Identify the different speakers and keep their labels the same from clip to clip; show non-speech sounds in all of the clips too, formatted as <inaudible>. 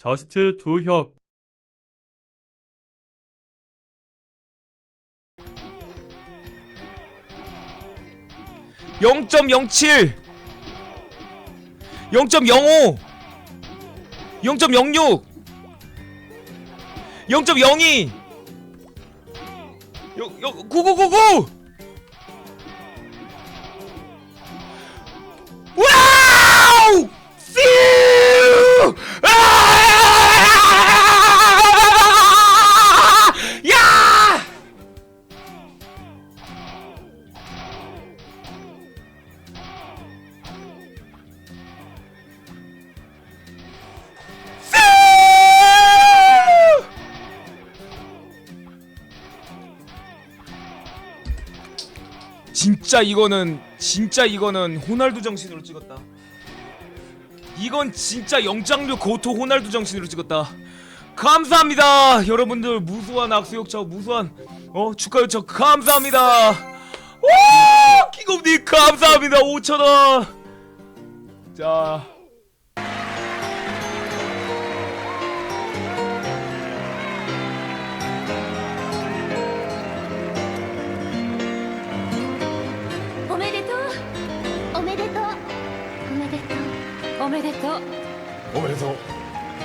Speaker 1: Just do help.
Speaker 2: (0.07) (0.05) (0.06) (0.02) (999) 진짜 이거는 진짜 이거는 호날두 정신으로 찍었다. 이건 진짜 영장류 고토 호날두 정신으로 찍었다. 감사합니다, 여러분들 무수한 악수 요청, 무수한 어 축하 요청 감사합니다. 와, 기검님 감사합니다, 5천 원. 자.
Speaker 3: めでとう。おめでとう。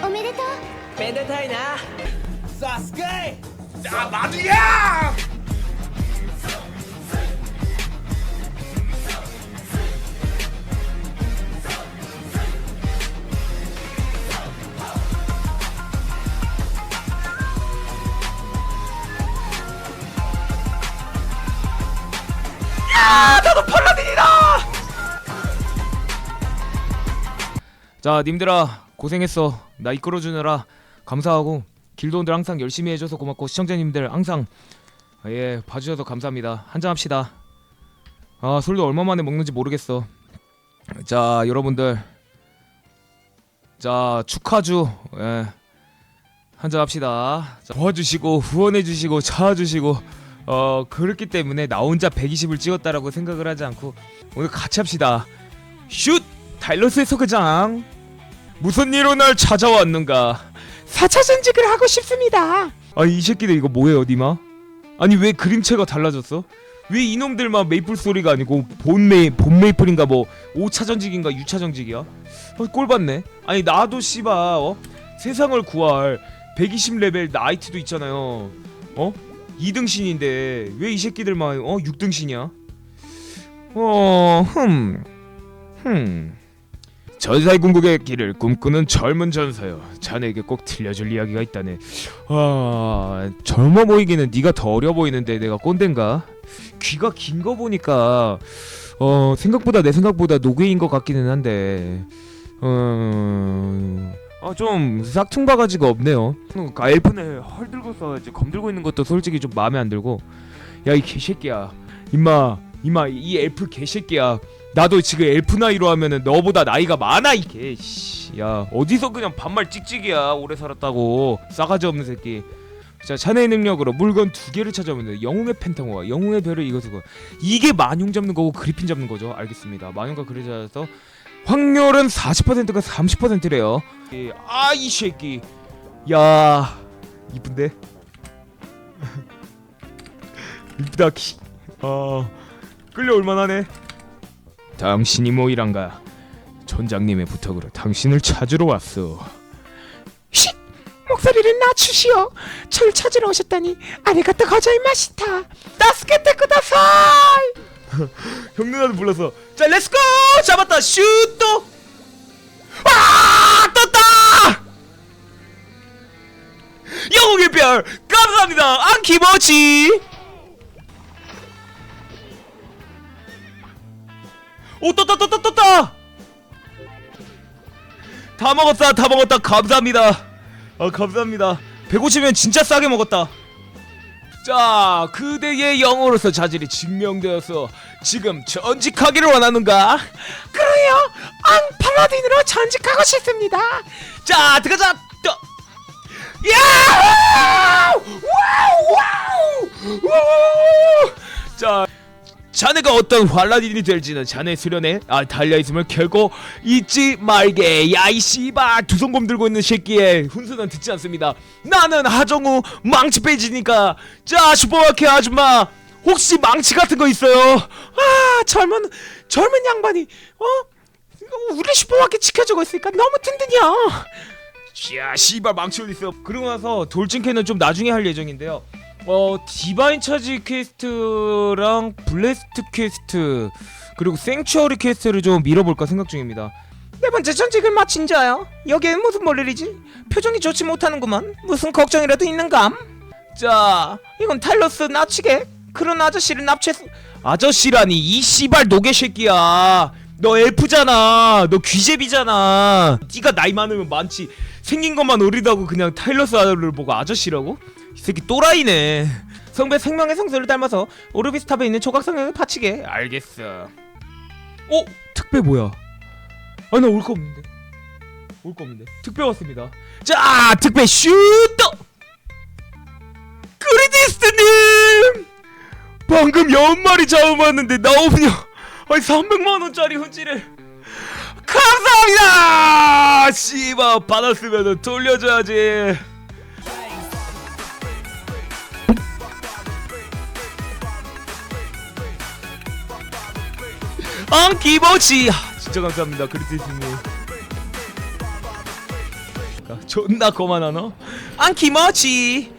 Speaker 3: おめでとう。めで
Speaker 4: たいな。さ
Speaker 2: すがいあやただパ 자, 님들아 고생했어. 나 이끌어주느라 감사하고 길도원들 항상 열심히 해줘서 고맙고 시청자님들 항상 예 봐주셔서 감사합니다. 한잔 합시다. 아 술도 얼마 만에 먹는지 모르겠어. 자 여러분들 자 축하주 예 한잔 합시다. 자, 도와주시고 후원해주시고 차와주시고 어 그렇기 때문에 나 혼자 120을 찍었다라고 생각을 하지 않고 오늘 같이 합시다. 슛 다일러스의 소개장 무슨 일로 날 찾아왔는가? 4차 전직을 하고 싶습니다. 아이 새끼들 이거 뭐예요, 니마? 아니 왜 그림체가 달라졌어? 왜 이놈들만 메이플 소리가 아니고 본 메이 본 메이플인가 뭐 5차 전직인가 6차 전직이야? 어, 꼴 봤네. 아니 나도 씨바 어? 세상을 구할 120 레벨 나이트도 있잖아요. 어? 2등 신인데 왜 이 새끼들만 어 6등 신이야? 어, 흠. 흠. 전사의 궁극의 길을 꿈꾸는 젊은 전사여. 자네에게 꼭 들려줄 이야기가 있다네. 아 젊어 보이기는 네가 더 어려 보이는데 내가 꼰대인가? 귀가 긴 거 보니까 어 생각보다 내 생각보다 노게인 것 같기는 한데 어좀 싹퉁 바가지가 없네요. 아, 엘프는 헐 들고 써야지 검 들고 있는 것도 솔직히 좀 마음에 안 들고. 야 이 개새끼야. 임마 임마 이 엘프 개새끼야 나도 지금 엘프 나이로 하면은 너보다 나이가 많아 이게. 씨. 야 어디서 그냥 반말 찍찍이야 오래 살았다고. 싸가지 없는 새끼. 자 자네의 능력으로 물건 두 개를 찾아오면 돼. 영웅의 펜타고와. 영웅의 별을 이것으로. 이게 만용 잡는 거고 그리핀 잡는 거죠. 알겠습니다. 만용과 그리 잡아서 확률은 40%가 30%래요. 아 이 새끼. 야 이쁜데? <laughs> 이쁘다 키. 어 끌려 올 만하네 당신이 모이란가? 촌장님의 부탁으로 당신을 찾으러 왔어.
Speaker 5: 쉿! 목소리를 낮추시오. 절 찾으러 오셨다니 아리가또 거저이 마시타. 따스케테 쿠다사이. <laughs>
Speaker 2: 형 누나도 불렀어. 자, 렛츠고! 잡았다. 슛도. 아! 떴다! 영웅의 별 감사합니다. 안키모치. 오 떴다 떴다 떴다. 다 먹었다 다 먹었다 감사합니다. 아 감사합니다. 150엔 진짜 싸게 먹었다. 자, 그대의 영으로서 자질이 증명되어서 지금 전직하기를 원하는가?
Speaker 5: 그래요. 앙 팔라딘으로 전직하고 싶습니다.
Speaker 2: 자, 들어가자. 또. 야! 자, 자네가 어떤 활라딘이 될지는 자네 수련에 아 달려있음을 결코 잊지 말게 야이 씨발 두 손검 들고 있는 새끼의 훈수는 듣지 않습니다 나는 하정우 망치 빼지니까 자 슈퍼마켓 아줌마 혹시 망치 같은 거 있어요?
Speaker 5: 아 젊은 젊은 양반이 어 우리 슈퍼마켓 지켜주고 있으니까 너무 든든이야.
Speaker 2: 야 씨발 망치 어디 있어? 그러고 나서 돌진캐는 좀 나중에 할 예정인데요. 어 디바인 차지 퀘스트랑 블레스트 퀘스트 그리고 생츄어리 퀘스트를 좀 밀어볼까 생각 중입니다.
Speaker 5: 네 번째 전직을 마친 자요. 여기엔 무슨 볼 일이지? 표정이 좋지 못하는구만. 무슨 걱정이라도 있는감? 자, 이건 탈로스 납치게 그런 아저씨를 납치했.
Speaker 2: 아저씨라니 이 씨발 노개 새끼야. 너 엘프잖아. 너 귀제비잖아. 네가 나이 많으면 많지. 생긴 것만 어리다고 그냥 타일러스 아를 보고 아저씨라고? 이 새끼 또라이네.
Speaker 5: 성배 생명의 성소를 닮아서 오르비스탑에 있는 조각성형을 파치게.
Speaker 2: 알겠어. 어? 특배 뭐야? 아 나 올 거 없는데. 올 거 없는데. 특배 왔습니다. 자, 특배 슈터. 그리디스님! 방금 연말이 잡음 왔는데 나오면요. 아니 300만 원짜리 훈지를 감사합니다. 씨발 받았으면 돌려줘야지. 앙기모치 아, 진짜 감사합니다 그리스님. 존나 거만하노 앙기모치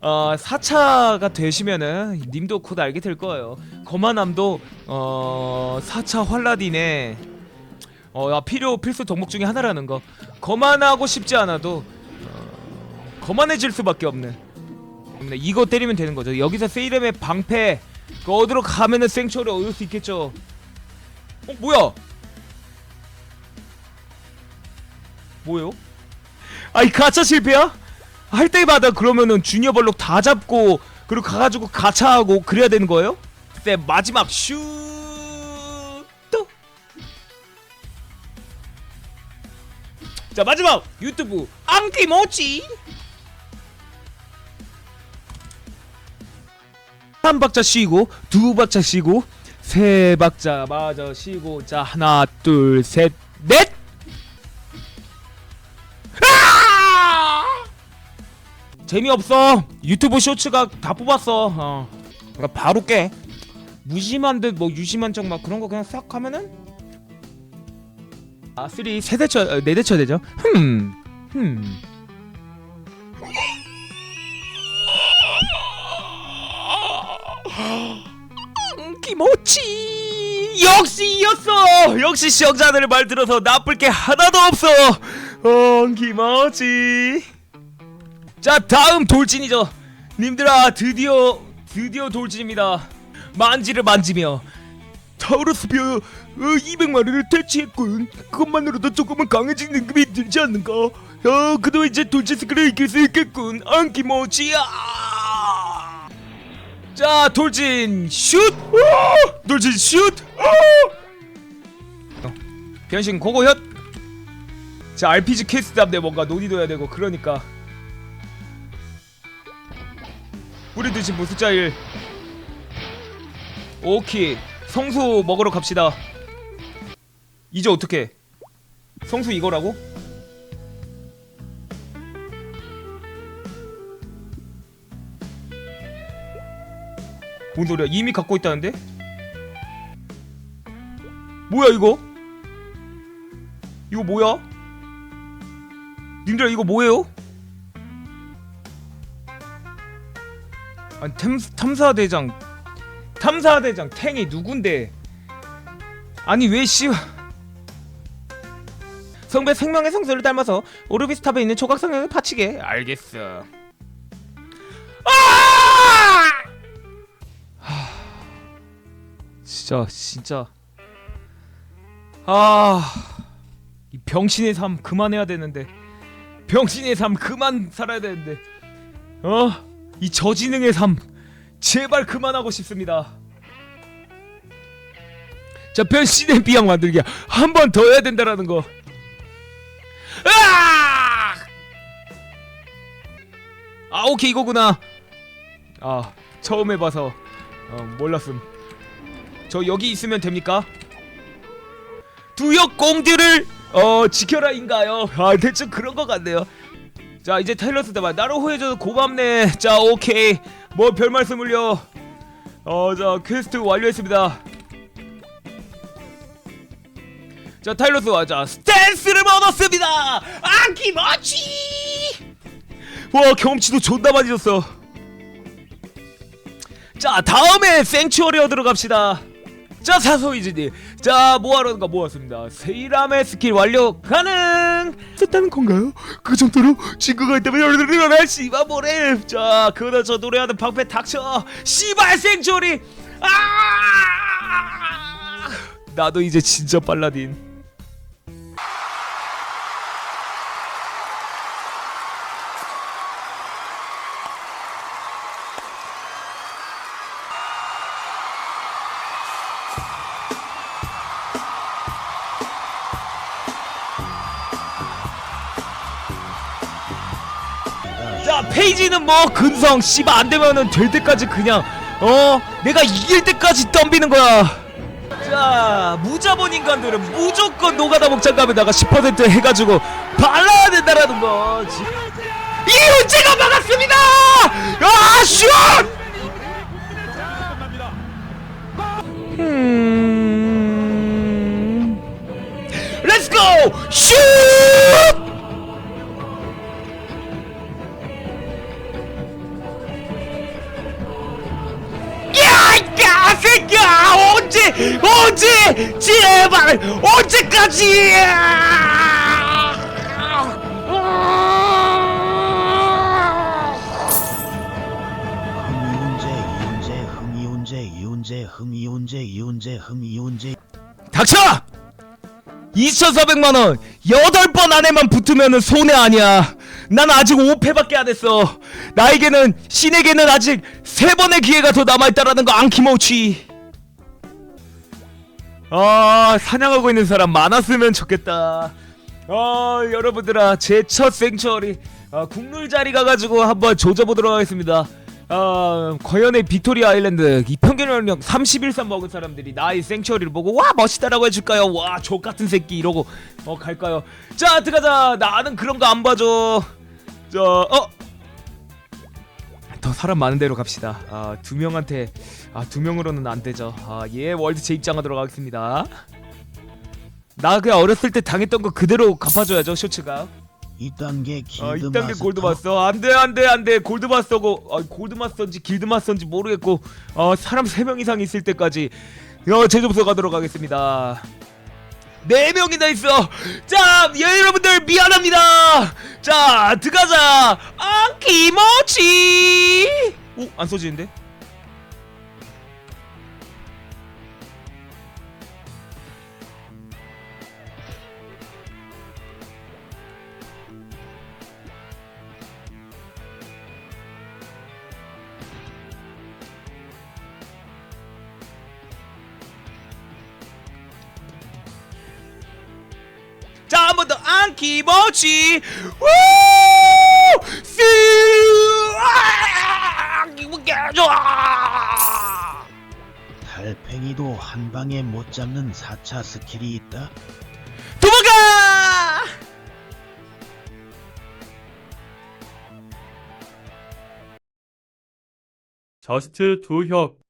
Speaker 2: 어 4차가 되시면은 님도 곧 알게 될 거예요. 거만함도 어 4차 활라딘의 어 아, 필요 필수 덕목 중에 하나라는 거. 거만하고 싶지 않아도 어, 거만해질 수밖에 없는. 이거 때리면 되는 거죠. 여기서 세이렘의 방패 그 어디로 가면은 생초를 얻을 수 있겠죠 어 뭐야? 뭐요? 아이 가차 실패야? 할 때마다 그러면은 주니어 벌록 다 잡고 그리고 가가지고 가차하고 그래야 되는 거예요? 그때 마지막 슈 또. 자 마지막 유튜브 앙기모치 한 박자 쉬고 두 박자 쉬고 세 박자 마저 쉬고 자 하나 둘 셋 넷. 아! 재미없어 유튜브 쇼츠가 다 뽑았어 어. 그러니까 바로 깨 무심한 듯 뭐 유심한 척 막 그런 거 그냥 싹 하면은 아 쓰리 세대쳐 어, 네대쳐 되죠 흠 흠 <laughs>
Speaker 5: 기모치.
Speaker 2: 역시 이었어! 역시 시청자들의 말 들어서 나쁠 게 하나도 없어! 어 김어지 자 다음 돌진이죠. 님들아 드디어 드디어 돌진입니다. 만지를 만지며. 타우러스비어 어, 200마리를 퇴치했군. 그것만으로도 조금은 강해진 능력이 들지 않는가? 어 그도 이제 돌진 스킬을 이길 수 있겠군. 안기모지야 자 돌진 슛! 오! 돌진 슛! 오! 어, 변신 고고혓 자 RPG 퀘스트 앞에 뭔가 논의도 해야 되고 그러니까. 우리 드신 보스자 일. 오케이 성수 먹으러 갑시다. 이제 어떻게 성수 이거라고? 뭔 소리야 이미 갖고 있다는데? 뭐야 이거? 이거 뭐야? 님들아 이거 뭐예요? 아니 탐, 탐사대장 탐사대장 탱이 누군데 아니 왜 씨...
Speaker 5: 성배 생명의 성소를 닮아서 오르비스탑에 있는 조각성형을 파치게.
Speaker 2: 알겠어 진짜 진짜. 아이 병신의 삶 그만해야 되는데. 병신의 삶 그만 살아야 되는데. 어이 저지능의 삶 제발 그만하고 싶습니다. 자 변신의 비양 만들기 한번 더 해야 된다라는 거. 으아! 아 오케이 이거구나. 아 처음 해봐서 어, 몰랐음 저 여기 있으면 됩니까? 두역 공들을 어 지켜라인가요? 아 대충 그런 것 같네요. 자 이제 타일러스 대만 나를 호해줘서 고맙네. 자 오케이 뭐 별 말씀을요. 어자 퀘스트 완료했습니다. 자 타일러스 와자 스탠스를 얻었습니다. 아키머치. 와 경험치도 존나 많이 줬어. 자 다음에 생츄어리어 들어갑시다. 자 사소이즈님. 자 뭐하러 가 모았습니다? 세이람의 스킬 완료 가능! 썼다는 건가요? 그 정도로 친구가 있다면 일어날 씨발 뭐래 자 그러다 저 노래하는 방패 닥쳐. 씨발 생초리! 아! 나도 이제 진짜 빨라딘 자 페이지는 뭐 근성 씨발 안 되면은 될 때까지 그냥 어? 내가 이길 때까지 덤비는 거야. 자 무자본 인간들은 무조건 노가다 목장갑에다가 10% 해가지고 발라야 된다라는 거지 이윤재가 막았습니다! 아 슛! 렛츠고 슛! 제
Speaker 1: 이운제 흥이운제
Speaker 2: 닥쳐! 2,400만 원, 8번 안에만 붙으면 손해 아니야. 난 아직 5패밖에 안 했어. 나에게는 신에게는 아직 3번의 기회가 더 남아있다라는 거 안 키모치. 아, 사냥하고 있는 사람 많았으면 좋겠다. 아, 여러분들아, 제 첫 생처리 아, 국룰 자리 가가지고 한번 조져보도록 하겠습니다. 아, 과연의 빅토리아 아일랜드 이 평균 연령 31살 먹은 사람들이 나의 생처리를 보고 와 멋있다라고 해줄까요? 와 족같은 새끼 이러고 어 갈까요? 자 들어가자 나는 그런 거 안 봐줘 자어 더 사람 많은 데로 갑시다. 아, 두 명한테 아, 두 명으로는 안 되죠. 아, 예, 월드 제 입장하도록 하겠습니다. 나 그냥 어렸을 때 당했던 거 그대로 갚아줘야죠, 쇼츠가.
Speaker 1: 2단계
Speaker 2: 어,
Speaker 1: 길드
Speaker 2: 2단계
Speaker 1: 마스터
Speaker 2: 골드 마스터. 안 돼, 안 돼, 안 돼. 골드 마스터고, 어, 골드 마스터인지 길드 마스터인지 모르겠고, 어, 사람 3명 이상 있을 때까지, 어, 제조부서 가도록 하겠습니다. 네 명이나 있어. 자, 예, 여러분들 미안합니다. 자, 들어가자. 아, 기모치. 오, 안 써지는데? 안기모치. 우! 쓰! 아! 좋아.
Speaker 1: 달팽이도 한 방에 못 잡는 4차 스킬이 있다
Speaker 2: 도망가!
Speaker 6: 저스트 두협